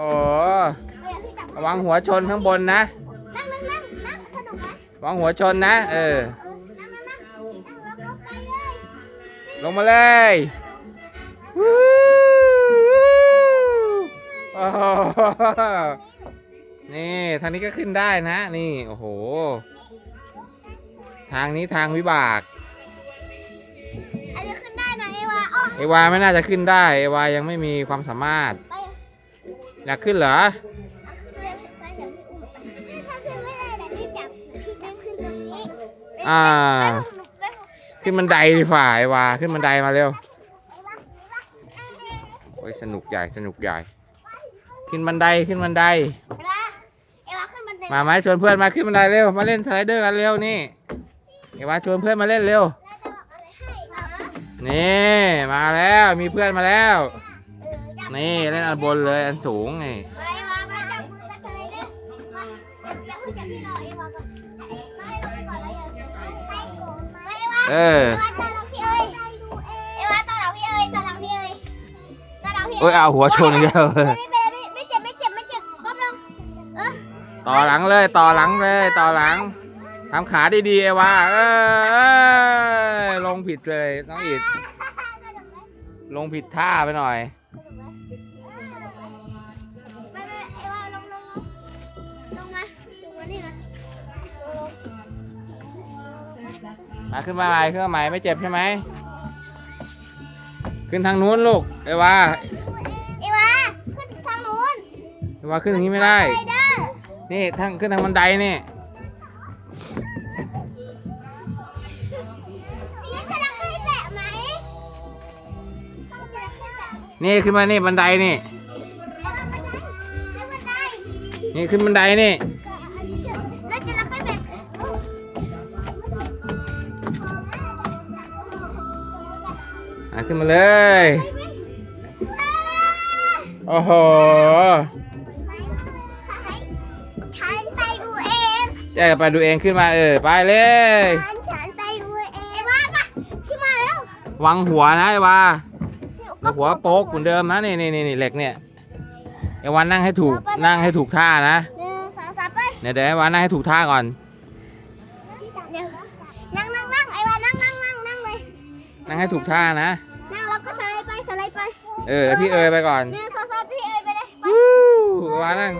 โอ้เดี๋ยวพี่จับระวังหัวชนข้างบนนะนั่งนั่งนั่งนั่งสนุกไหมระวังหัวชนนะ เออ เออนั่งนั่งนั่งนั่งลงลงไปเลยลงมาเลยวู้โอ้โหนี่ ทางนี้ก็ขึ้นได้นะ นี่ โอ้โห ทางนี้ทางวิบาก อันนี้ขึ้นได้นะเอวาอ๋อ เอวาไม่น่าจะขึ้นได้ เอวายังไม่มีความสามารถไป อยากขึ้นเหรอเอาขึ้นเลยไปเดี๋ยวพี่อุ้มไปถ้าขึ้นไม่ได้เดี๋ยวพี่จับพี่จับขึ้นตรงนี้อ่าไปผมไปผมขึ้นบันไดดีกว่าเอวาขึ้นบันไดมาเร็วเอวาเอวาโอ้ยสนุกใหญ่สนุกใหญ่ ขึ้นบันไดขึ้นบันไดเวลาเอวาขึ้นบันได มาไหมชวนเพื่อนมาขึ้นบันไดเร็ว มาเล่นสไลเดอร์กันเร็วนี่ เอวาชวนเพื่อนมาเล่นเร็วแล้วจะบอกอะไรให้นะนี่มาแล้วมีเพื่อนมาแล้วเออจับ นี่เล่นอันบนเลยอันสูงนี่ไปวางไปจับมือกันเลยเนี่ยมาอย่าเพิ่งจับพี่เราเอวาก่อนไม่ลงก่อนแล้วอย่าเพิ่งไปโกงมาเอวาเออเอวาตอนหลังพี่เอ้ยเอวาตอนหลังพี่เอ้ยตอนหลังพี่เอ้ยตอนหลังพี่โอ้ยเอาหัวชนอีกแล้วไม่เป็นไรไม่ไม่เจ็บไม่เจ็บไม่เจ็บก้มลงเออต่อหลังเลยต่อหลังเลยต่อหลังทำขาดีๆเอวาเออลงผิดเลยน้องอิด ลงผิดท่าไปหน่อยไม่ไม่เอวาลงลงลงลงมาลงมานี่นะลงมาขึ้นมาใหม่ขึ้นมาใหม่ไม่เจ็บใช่ไหม ขึ้นทางนู้นลูกเอวาเอวาขึ้นทางนู้นเอวาขึ้นอย่างนี้ไม่ได้สลเดอร์นี่ทางขึ้นทางบันไดนี่ นี่ขึ้นมานี่บันไดนี่เอวาบันไดเอวาบันไดนี่ขึ้นบันไดนี่แล้วจระเข้แปะมาขึ้นมาเลย โอ้โห ฉันไปดูเองเจะไปดูเองขึ้นมาเออไปเลย ฉันฉันไปดูเองไอ้ว่าปะพี่มาแล้ว วังหัวนะไอ้วา หัวโป๊กเหมือนเดิมนะนี่นี่นี่นี่เหล็กเนี่ยไอ้วานั่งให้ถูกนั่งให้ถูกท่านะหนึ่งสองสามไปเดี๋ยวเดี๋ยวไอ้วานั่งให้ถูกท่าก่อน เดี๋ยวนั่งนั่งนั่งไอ้ว่านั่งนั่งนั่งนั่งเลยนั่งให้ถูกท่านะ นั่งแล้วก็สไลด์ไปสไลด์ไปเออแล้วพี่เอ๋ยไปก่อนหนึ่งสองสามพี่เอ๋ยไปเลยไปวู้ไอ้วานั่ง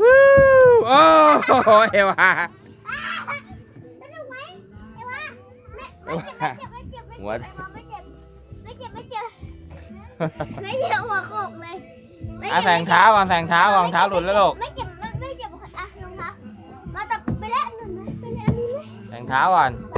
วู้โอ้โหเอวาสนุกไหมไอ้ว่าไม่ไม่เจ็บไม่เจ็บไม่เจ็บไม่หัว ไม่เจ็บหัวโขกเลยไม่อะเจ็บ แสงเท้าก่อนแสงเท้าก่อนรองเท้าหลุดแล้วลูกไม่เจ็บไม่ไม่เจ็บอะรองเท้ามาตับไปแล้วหนึ่งไหมไปแล้วอันนี้ไหมแสงเท้าก่อน ไ